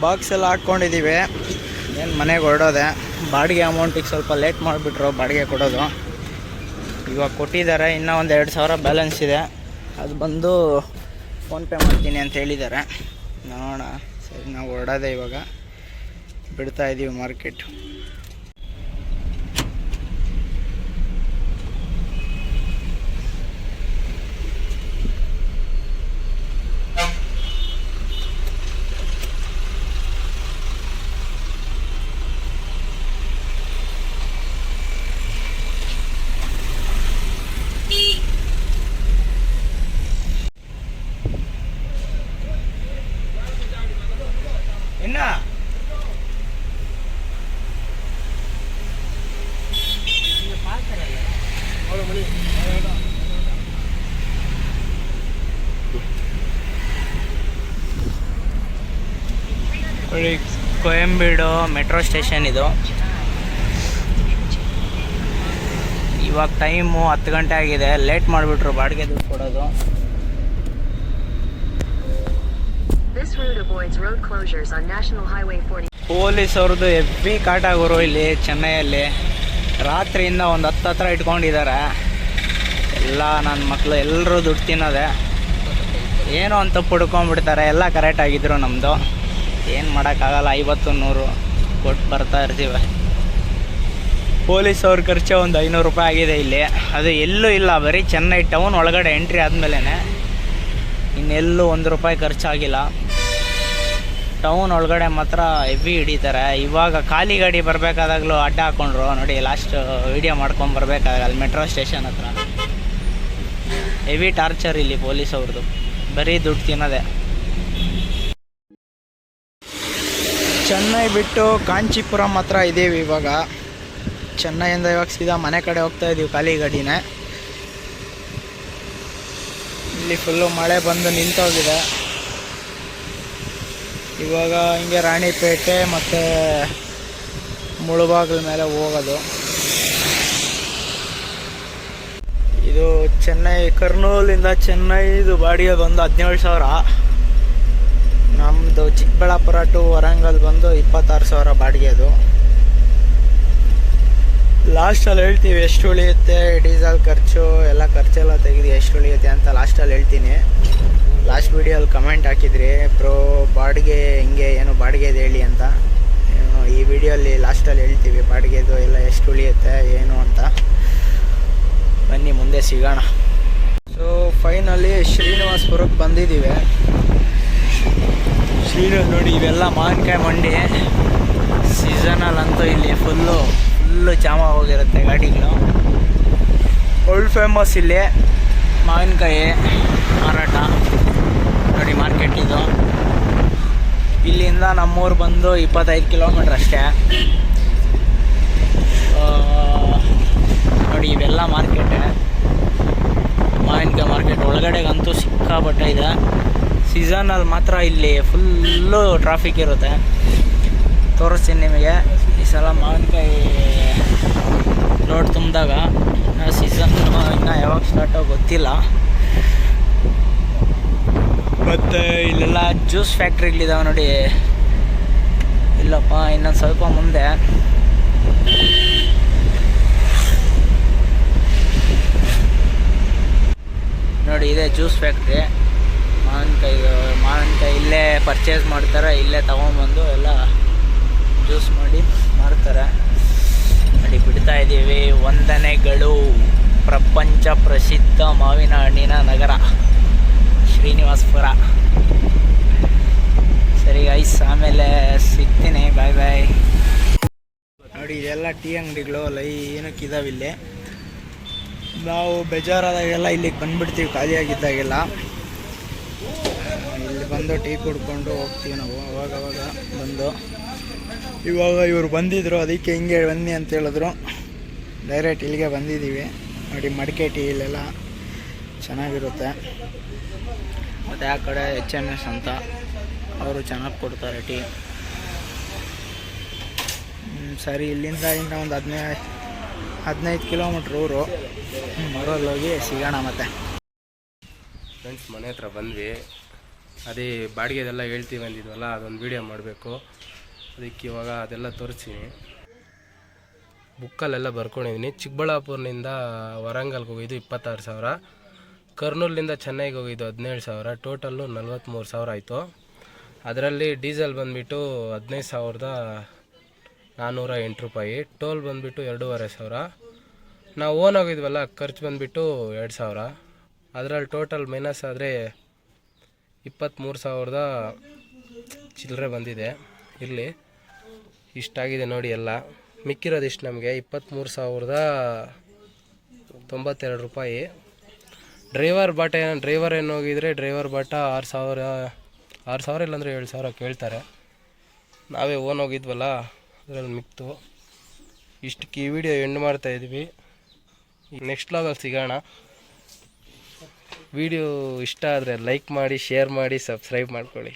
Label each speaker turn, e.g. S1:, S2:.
S1: Box ಎಲ್ಲ ಹಾಕ್ಕೊಂಡಿದ್ದೀವಿ ಏನು ಮನೆಗೆ ಹೊರಡೋದೆ. ಬಾಡಿಗೆ ಅಮೌಂಟಿಗೆ ಸ್ವಲ್ಪ ಲೇಟ್ ಮಾಡಿಬಿಟ್ರು, ಬಾಡಿಗೆ ಕೊಡೋದು. ಇವಾಗ ಕೊಟ್ಟಿದ್ದಾರೆ, ಇನ್ನೂ ಒಂದು ಎರಡು ಸಾವಿರ ಬ್ಯಾಲೆನ್ಸ್ ಇದೆ. ಅದು ಬಂದು ಫೋನ್ಪೇ ಮಾಡ್ತೀನಿ ಅಂತ ಹೇಳಿದ್ದಾರೆ. ನೋಡೋಣ. ಸರಿ, ನಾವು ಹೊರಡೋದೆ ಇವಾಗ. ಬಿಡ್ತಾ ಇದ್ದೀವಿ ಮಾರ್ಕೆಟ್ ನೋಡಿ, ಕೊಯಂಬೀಡು ಮೆಟ್ರೋ ಸ್ಟೇಷನ್ ಇದು. ಇವಾಗ ಟೈಮು ಹತ್ತು ಗಂಟೆ ಆಗಿದೆ. ಲೇಟ್ ಮಾಡಿಬಿಟ್ರು ಬಾಡಿಗೆ ದುಡ್ಡು ಕೊಡೋದು. ಪೊಲೀಸ್ ಅವ್ರದ್ದು ಕಾಟ ಕಾಟಾಗೋರು ಇಲ್ಲಿ ಚೆನ್ನೈಯಲ್ಲಿ. ರಾತ್ರಿಯಿಂದ ಒಂದು ಹತ್ತು ಹತ್ರ ಇಟ್ಕೊಂಡಿದ್ದಾರೆ ಎಲ್ಲ ನನ್ನ ಮಕ್ಕಳು ಎಲ್ಲರೂ ದುಡ್ಡು ತಿನ್ನೋದೆ. ಏನೋ ಅಂತ ಪುಡ್ಕೊಂಡ್ಬಿಡ್ತಾರೆ. ಎಲ್ಲ ಕರೆಕ್ಟ್ ಆಗಿದ್ರು ನಮ್ಮದು ಏನು ಮಾಡೋಕ್ಕಾಗಲ್ಲ, ಐವತ್ತು ನೂರು ಕೊಟ್ಟು ಬರ್ತಾ ಇರ್ತೀವಿ. ಪೊಲೀಸ್ ಅವ್ರ ಖರ್ಚು ಒಂದು ಐನೂರು ರೂಪಾಯಿ ಆಗಿದೆ ಇಲ್ಲಿ. ಅದು ಎಲ್ಲೂ ಇಲ್ಲ. ಬರೀ ಚೆನ್ನೈ ಟೌನ್ ಒಳಗಡೆ ಎಂಟ್ರಿ ಆದಮೇಲೆ ಇನ್ನೆಲ್ಲೂ ಒಂದು ರೂಪಾಯಿ ಖರ್ಚಾಗಿಲ್ಲ. ಟೌನ್ ಒಳಗಡೆ ಮಾತ್ರ ಹೆವಿ ಹಿಡಿತಾರೆ. ಇವಾಗ ಖಾಲಿ ಗಾಡಿ ಬರಬೇಕಾದಾಗಲೂ ಅಡ್ಡ ಹಾಕೊಂಡ್ರು. ನೋಡಿ ಲಾಸ್ಟ್ ವಿಡಿಯೋ ಮಾಡ್ಕೊಂಡು ಬರಬೇಕಾದಾಗ ಅಲ್ಲಿ ಮೆಟ್ರೋ ಸ್ಟೇಷನ್ ಹತ್ರ. ಹೆವಿ ಟಾರ್ಚರ್ ಇಲ್ಲಿ ಪೊಲೀಸ್ ಅವ್ರದ್ದು ಬರೀ ದುಡ್ಡು ತಿನ್ನೋದೆ. ಚೆನ್ನೈ ಬಿಟ್ಟು ಕಾಂಚೀಪುರಂ ಹತ್ರ ಇದ್ದೀವಿ ಇವಾಗ. ಚೆನ್ನೈಯಿಂದ ಇವಾಗ ಸೀದಾ ಮನೆ ಕಡೆ ಹೋಗ್ತಾ ಇದ್ದೀವಿ ಖಾಲಿ ಗಾಡಿನೇ. ಇಲ್ಲಿ ಫುಲ್ಲು ಮಳೆ ಬಂದು ನಿಂತೋಗಿದೆ. ಇವಾಗ ಹಿಂಗೆ ರಾಣಿಪೇಟೆ ಮತ್ತು ಮುಳುಬಾಗಿಲ ಮೇಲೆ ಹೋಗೋದು. ಇದು ಚೆನ್ನೈ, ಕರ್ನೂಲಿಂದ ಚೆನ್ನೈದು ಬಾಡಿಗೆ ಬಂದು ಹದಿನೇಳು ಸಾವಿರ. ನಮ್ಮದು ಚಿಕ್ಕಬಳ್ಳಾಪುರ ಟು ವರಂಗಲ್ ಬಂದು ಇಪ್ಪತ್ತಾರು ಸಾವಿರ ಬಾಡಿಗೆ ಅದು. ಲಾಸ್ಟಲ್ಲಿ ಹೇಳ್ತೀವಿ ಎಷ್ಟು ಉಳಿಯುತ್ತೆ ಡೀಸೆಲ್ ಖರ್ಚು, ಎಲ್ಲ ಖರ್ಚೆಲ್ಲ ತೆಗೆದು ಎಷ್ಟು ಉಳಿಯುತ್ತೆ ಅಂತ ಲಾಸ್ಟಲ್ಲಿ ಹೇಳ್ತೀನಿ. ಲಾಸ್ಟ್ ವೀಡಿಯೋಲ್ಲಿ ಕಮೆಂಟ್ ಹಾಕಿದ್ರಿ ಪ್ರೋ ಬಾಡಿಗೆ ಹಿಂಗೆ ಏನು ಬಾಡಿಗೆದು ಹೇಳಿ ಅಂತ. ಈ ವಿಡಿಯೋಲ್ಲಿ ಲಾಸ್ಟಲ್ಲಿ ಹೇಳ್ತೀವಿ, ಬಾಡಿಗೆದು ಎಲ್ಲ ಎಷ್ಟು ಉಳಿಯುತ್ತೆ ಏನು ಅಂತ. ಬನ್ನಿ, ಮುಂದೆ ಸಿಗೋಣ. ಸೊ ಫೈನಲಿ ಶ್ರೀನಿವಾಸ್ಪುರಕ್ಕೆ ಬಂದಿದ್ದೀವಿ. ಶ್ರೀನಿವಾಸ್ ನೋಡಿ, ಇವೆಲ್ಲ ಮಾವಿನಕಾಯಿ ಮಂಡಿ. ಸೀಸನಲ್ಲಂತೂ ಇಲ್ಲಿ ಫುಲ್ಲು ಫುಲ್ಲು ಜಾಮ ಹೋಗಿರುತ್ತೆ ಗಾಡಿಗಳು. ಒಳ್ಳೆ ಫೇಮಸ್ ಇಲ್ಲಿ. ಮಾವಿನಕಾಯಿ, ಮಾರಾಟ, ನೋಡಿ ಮಾರ್ಕೆಟ್ ಇದು. ಇಲ್ಲಿಂದ ನಮ್ಮೂರು ಬಂದು ಇಪ್ಪತ್ತೈದು ಕಿಲೋಮೀಟ್ರ್ ಅಷ್ಟೇ. ನೋಡಿ ಇವೆಲ್ಲ ಮಾರ್ಕೆಟ್ ಮಾವಿನಕಾಯಿ ಮಾರ್ಕೆಟ್ ಒಳಗಡೆಗಂತೂ ಸಿಕ್ಕಾಪಟ್ಟೆ ಇದೆ. ಸೀಸನಲ್ಲಿ ಮಾತ್ರ ಇಲ್ಲಿ ಫುಲ್ಲು ಟ್ರಾಫಿಕ್ ಇರುತ್ತೆ. ತೋರಿಸ್ತೀನಿ ನಿಮಗೆ. ಈ ಸಲ ಮಾವಿನಕಾಯಿ ಸ್ಟಾರ್ಟೋ ಗೊತ್ತಿಲ್ಲ. ಮತ್ತು ಇಲ್ಲೆಲ್ಲ ಜ್ಯೂಸ್ ಫ್ಯಾಕ್ಟ್ರಿಗಳಿದಾವೆ ನೋಡಿ. ಇಲ್ಲಪ್ಪ, ಇನ್ನೊಂದು ಸ್ವಲ್ಪ ಮುಂದೆ. ನೋಡಿ, ಇದೆ ಜ್ಯೂಸ್ ಫ್ಯಾಕ್ಟ್ರಿ ಮಾವಿನಕಾಯಿ ಮಾವಿನಕಾಯಿ ಇಲ್ಲೇ ಪರ್ಚೇಸ್ ಮಾಡ್ತಾರೆ, ಇಲ್ಲೇ ತಗೊಂಬಂದು ಎಲ್ಲ ಜ್ಯೂಸ್ ಮಾಡಿ ಮಾರ್ತಾರೆ. ನೋಡಿ, ಬಿಡ್ತಾ ಇದ್ದೀವಿ ವಂದನೆಗಳು ಪ್ರಪಂಚ ಪ್ರಸಿದ್ಧ ಮಾವಿನ ಹಣ್ಣಿನ ನಗರ, ಶ್ರೀನಿವಾಸ್ಪುರ. ಸರಿ ಐಸ್ ಆಮೇಲೆ ಸಿಗ್ತೀನಿ. ಬಾಯ್ ಬಾಯ್ ನೋಡಿ, ಇದೆಲ್ಲ ಟೀ ಅಂಗಡಿಗಳು ಏನಕ್ಕೆ ಇದಾವೆ ಇಲ್ಲಿ? ನಾವು ಬೇಜಾರಾದಾಗೆಲ್ಲ ಇಲ್ಲಿಗೆ ಬಂದುಬಿಡ್ತೀವಿ, ಖಾಲಿಯಾಗಿದ್ದಾಗೆಲ್ಲ. ಇಲ್ಲಿ ಬಂದು ಟೀ ಕುಡ್ಕೊಂಡು ಹೋಗ್ತೀವಿ ನಾವು ಅವಾಗ ಅವಾಗ ಬಂದು. ಇವಾಗ ಇವರು ಬಂದಿದ್ರು, ಅದಕ್ಕೆ ಹಿಂಗೆ ಬನ್ನಿ ಅಂತ ಹೇಳಿದ್ರು. ಡೈರೆಕ್ಟ್ ಇಲ್ಲಿಗೆ ಬಂದಿದ್ದೀವಿ. ನೋಡಿ, ಮಡಿಕೆ ಟೀ ಇಲ್ಲೆಲ್ಲ ಚೆನ್ನಾಗಿರುತ್ತೆ. ಮತ್ತು ಆ ಕಡೆ ಎಚ್ ಎಂ ಎಸ್ ಅಂತ ಅವರು ಚೆನ್ನಾಗಿ ಕೊಡ್ತಾರೆ ಟೀ. ಸರಿ, ಇಲ್ಲಿಂದ ಇಂದ ಒಂದು ಹದಿನೈದು ಹದಿನೈದು ಕಿಲೋಮೀಟ್ರ್ ಊರು ಹೋಗಿ ಸಿಗೋಣ ಮತ್ತೆ.
S2: ಫ್ರೆಂಡ್ಸ್ ಮನೆ ಹತ್ರ ಬಂದ್ವಿ. ಅದೇ ಬಾಡಿಗೆದೆಲ್ಲ ಹೇಳ್ತೀವಿ ಅಂದಿದ್ವಲ್ಲ, ಅದೊಂದು ವೀಡಿಯೋ ಮಾಡಬೇಕು. ಅದಕ್ಕೆ ಇವಾಗ ಅದೆಲ್ಲ ತೋರಿಸ್ತೀನಿ. ಬುಕ್ಕಲ್ಲೆಲ್ಲ ಬರ್ಕೊಂಡಿದ್ದೀನಿ. ಚಿಕ್ಕಬಳ್ಳಾಪುರನಿಂದ ವರಂಗಲ್ಗೆ ಹೋಗಿದ್ದು ಇಪ್ಪತ್ತಾರು ಸಾವಿರ. ಕರ್ನೂಲಿಂದ ಚೆನ್ನೈಗೆ ಹೋಗಿದ್ದು ಹದಿನೇಳು ಸಾವಿರ. ಟೋಟಲ್ಲು ನಲ್ವತ್ತ್ಮೂರು ಸಾವಿರ ಆಯಿತು. ಅದರಲ್ಲಿ ಡೀಸೆಲ್ ಬಂದುಬಿಟ್ಟು ಹದಿನೈದು ಸಾವಿರದ ನಾನ್ನೂರ ಎಂಟು ರೂಪಾಯಿ. ಟೋಲ್ ಬಂದುಬಿಟ್ಟು ಎರಡೂವರೆ ಸಾವಿರ. ನಾವು ಓನ್ ಹೋಗಿದ್ವಲ್ಲ ಖರ್ಚು ಬಂದುಬಿಟ್ಟು ಎರಡು ಸಾವಿರ. ಅದರಲ್ಲಿ ಟೋಟಲ್ ಮೈನಸ್ ಆದರೆ ಇಪ್ಪತ್ತ್ಮೂರು ಸಾವಿರದ ಚಿಲ್ಲರೆ ಬಂದಿದೆ. ಇಲ್ಲಿ ಇಷ್ಟಾಗಿದೆ ನೋಡಿ ಎಲ್ಲ. ಮಿಕ್ಕಿರೋದು ಇಷ್ಟು ನಮಗೆ. ಇಪ್ಪತ್ತ್ಮೂರು ಸಾವಿರದ ತೊಂಬತ್ತೆರಡು ರೂಪಾಯಿ. ಡ್ರೈವರ್ ಬಾಟ ಏನು, ಡ್ರೈವರ್ ಏನು ಹೋಗಿದ್ರೆ ಡ್ರೈವರ್ ಬಾಟ ಆರು ಸಾವಿರ ಆರು ಸಾವಿರ ಇಲ್ಲಾಂದರೆ ಏಳು ಸಾವಿರ ಕೇಳ್ತಾರೆ. ನಾವೇ ಓನ್ ಹೋಗಿದ್ವಲ್ಲ, ಅದರಲ್ಲಿ ಮಿಕ್ತು. ಇಷ್ಟಕ್ಕೆ ಈ ವಿಡಿಯೋ ಎಂಡ್ ಮಾಡ್ತಾ ಇದ್ವಿ. ನೆಕ್ಸ್ಟ್ ಲಾಗಲ್ಲಿ ಸಿಗೋಣ. ವಿಡಿಯೋ ಇಷ್ಟ ಆದರೆ ಲೈಕ್ ಮಾಡಿ, ಶೇರ್ ಮಾಡಿ, ಸಬ್ಸ್ಕ್ರೈಬ್ ಮಾಡ್ಕೊಳ್ಳಿ.